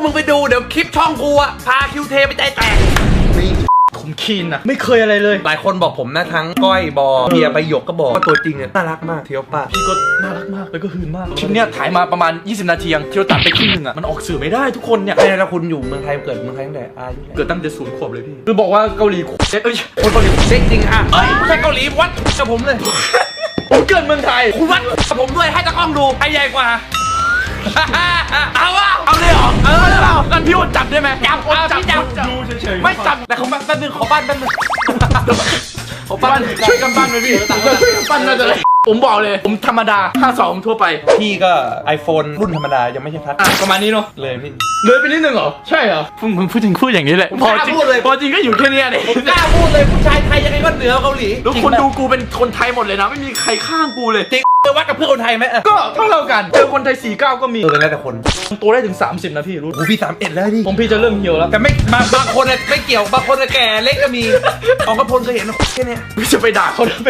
กมึงไปดูเดี๋ยวคลิปช่องกูอะพาคิวเทไปใจแตกผมคีนนะไม่เคยอะไรเลย หลายคนบอกผมนะทั้งก้อยบอเบียร์ใบหยกก็บอกว่าตัวจริงเนี่ยน่ารักมากเทียวป้าพี่ก็น่ารักมากแล้วก็หืนมากคลิปเนี้ยถ่ายมาประมาณ 20 นาทียังที่เราตัดไปครึ่งหนึงอะมันออกสื่อไม่ได้ทุกคนเนี่ยไม่แล้วคุณอยู่เมืองไทยเกิดเมืองไทยตั้งแต่อายุเท่าไหร่เกิดตั้งแต่ศูนย์ขวบเลยพี่ คือบอกว่าเกาหลีเอ้ยคนเกาหลีเซ็กจริงอะเอ้ยไม่ใช่เกาหลีวัดกับผมเลย ผมเกิดเมืองไทยคุณวัดกับผมด้วยให้ตะกล้องดูใครใหญ่กว่า เอา นพี่โอดจับได้ไหมจับเอาพี่จับดูเฉยๆไม่จับแต่เขาแป๊บนึงขอบ้านแป๊บนึงขอบ้าบ้านนช่วยกันบ้านไหมพี่ช่วยกันบ้านน่าจะได้ผมบอกเลย ผมธรรมดา 52 ทั่วไป พี่ก็ iPhone รุ่นธรรมดา ยังไม่ใช่ทัชอะประมาณนี้เนาะเลยพี่เลยไปนิดนึงเหรอ ใช่เหรอมึงมึงพูดจริงพูดอย่างนี้เลยผมพอกล้าจริงพูดเลยพอจริงก็อยู่แค่เนี้ยเนี่ยผมกล้าพูดเลยผู้ชายไทยยังไงก็เหนือเกาหลีทุกคนดูกูเป็นคนไทยหมดเลยนะ ไม่มีใครข้างกูเลยจริงเจอวัดกับเพื่อนคนไทยไหมเออก็เท่าเรากันเจอคนไทย 49 ก็มีเออแล้วแต่คนตัวได้ถึง 30 นะพี่รู้โอ้พี่สามเอ็ดแล้วพี่ผมพี่จะเริ่มเหี่ยวแล้ว แต่ไม่บางบางคนอะไม่เกี่ยวบางคนอะแก่เล็กก็มีของกระพลเคยเห็นแค่เนี้ยพี่จะไปด่าเขาทำไม